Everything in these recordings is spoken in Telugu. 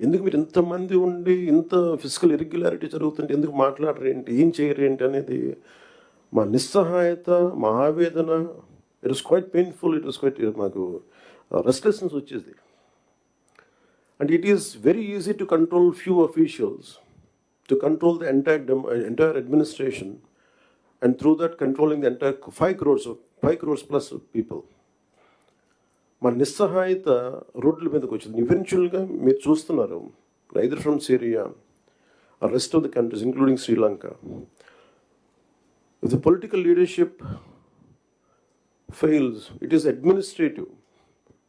ఎందుకు మీరు ఇంతమంది ఉండి ఇంత ఫిజికల్ ఇరెగ్యులారిటీ జరుగుతుంటే ఎందుకు మాట్లాడరు ఏంటి? ఏం చేయరు ఏంటి అనేది మా నిస్సహాయత మా ఆవేదన it is quite painful it is quite మాకు రెస్ట్లెస్నెస్ వచ్చేది. And it is very easy to control few officials to control the entire entire administration and through that controlling the entire five crores five crores plus people మన నిస్సహాయత రోడ్ల మీదకి వచ్చింది. ఇవెన్చువల్గా మీరు చూస్తున్నారు. Rather from Syria rest of the countries including Sri Lanka if the political leadership fails it is administrative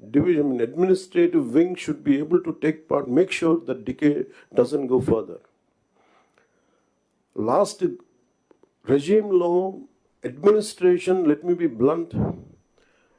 division in administrative wing should be able to take part make sure that decay doesn't go further last రెజీమ్లో administration let me be blunt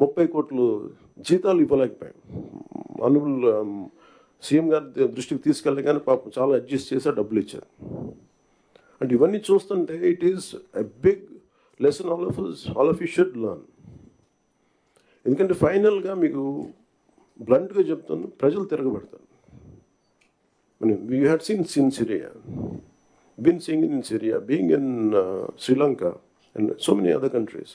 ముప్పై కోట్లు జీతాలు ఇవ్వలేకపోయాం. అనుబుల్ సీఎం గారి దృష్టికి తీసుకెళ్ళి కానీ పాపం చాలా అడ్జస్ట్ చేసి డబ్బులు ఇచ్చారు. అంటే ఇవన్నీ చూస్తుంటే it is a big lesson all of all of you should learn ఎందుకంటే ఫైనల్గా మీకు బ్లంట్గా చెప్తాను ప్రజలు తిరగబడతారు. We had seen in Syria been seeing in Syria being in Sri Lanka and so many other countries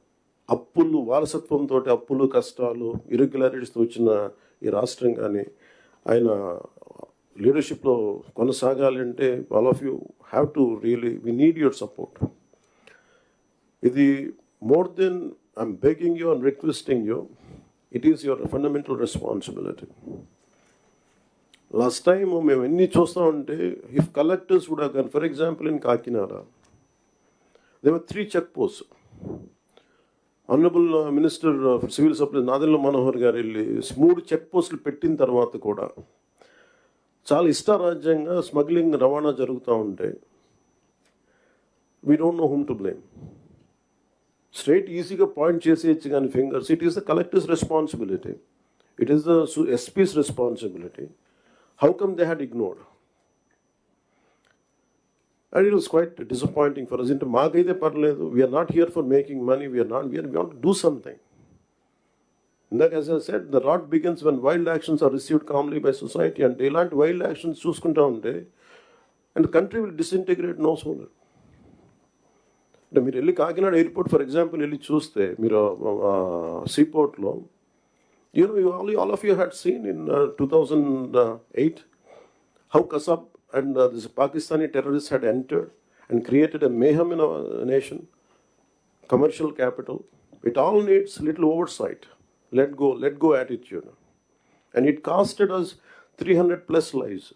అప్పులు వారసత్వంతో అప్పులు కష్టాలు ఇరెగ్యులారిటీస్తో వచ్చిన ఈ రాష్ట్రం కానీ ఆయన లీడర్షిప్లో కొనసాగాలి అంటే all of you have to really we need your support ఇది more than I'm backing you and requesting you it is your fundamental responsibility last time మేము ఎన్ని చూస్తామంటే ఇఫ్ కలెక్టర్స్ కూడా కానీ for example in Kakinada there three check post honourable minister for civil supplies Nadendla Manohar garu వెళ్ళి మూడు చెక్ పోస్టులు పెట్టిన తర్వాత కూడా చాలా ఇష్టారాజ్యంగా స్మగ్లింగ్ రవాణా జరుగుతూ ఉంటే we don't know whom to blame straight ఈజీగా పాయింట్ చేసేయచ్చు కానీ fingers it is the collectors responsibility it is the SPs responsibility how come they had ignored and it was quite disappointing for us అంటే మాకైతే పర్లేదు. We are not here for making money we are not we are want do something ఇందాక as I said the rot begins when wild actions are received calmly by society అంటే ఇలాంటి వైల్డ్ యాక్షన్స్ చూసుకుంటా ఉంటే and country will disintegrate no sooner అంటే మీరు వెళ్ళి కాకినాడ ఎయిర్పోర్ట్ ఫర్ ఎగ్జాంపుల్ వెళ్ళి చూస్తే మీరు సీపోర్ట్లో you know, you all, all of you had seen in uh, 2008 how Kasab and uh, this Pakistani terrorists had entered and created a mayhem in our nation, commercial capital. It all needs little oversight. Let go, let go attitude. And it costed us 300 plus lives.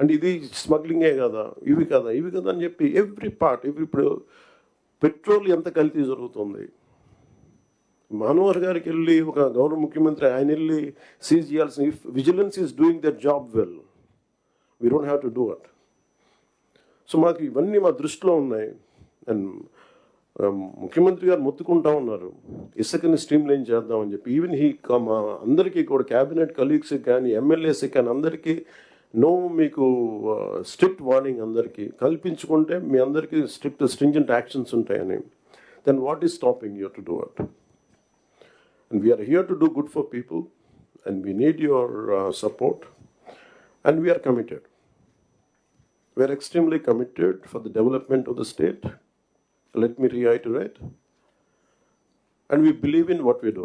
And ఇది స్మగ్లింగే కదా ఇవి కదా ఇవి కదా అని చెప్పి ఎవ్రీ పార్ట్ ఎవ్రీ ఇప్పుడు పెట్రోల్ ఎంత కల్తీ జరుగుతుంది మనోహర్ గారికి వెళ్ళి ఒక గౌరవ ముఖ్యమంత్రి ఆయన వెళ్ళి సీజ్ చేయాల్సిన if vigilance is doing their job well we don't have to do it so మాకు ఇవన్నీ మా దృష్టిలో ఉన్నాయి. అండ్ um, ముఖ్యమంత్రి గారు మొత్తుకుంటా ఉన్నారు. ఇసుకని స్ట్రీమ్ లైన్ చేద్దామని చెప్పి. ఈవెన్ హీ మా అందరికీ కూడా క్యాబినెట్ కలీగ్స్కి కానీ ఎమ్మెల్యేస్కి కానీ అందరికీ నో మీకు uh, స్ట్రిక్ట్ వార్నింగ్ అందరికీ. కల్పించుకుంటే మీ అందరికీ స్ట్రిక్ట్ స్ట్రింజెంట్ యాక్షన్స్ ఉంటాయని. Then what is stopping you to do it and we are here to do good for people and we need your support And we are committed. We are extremely committed for the development of the state. Let me reiterate. And we believe in what we do.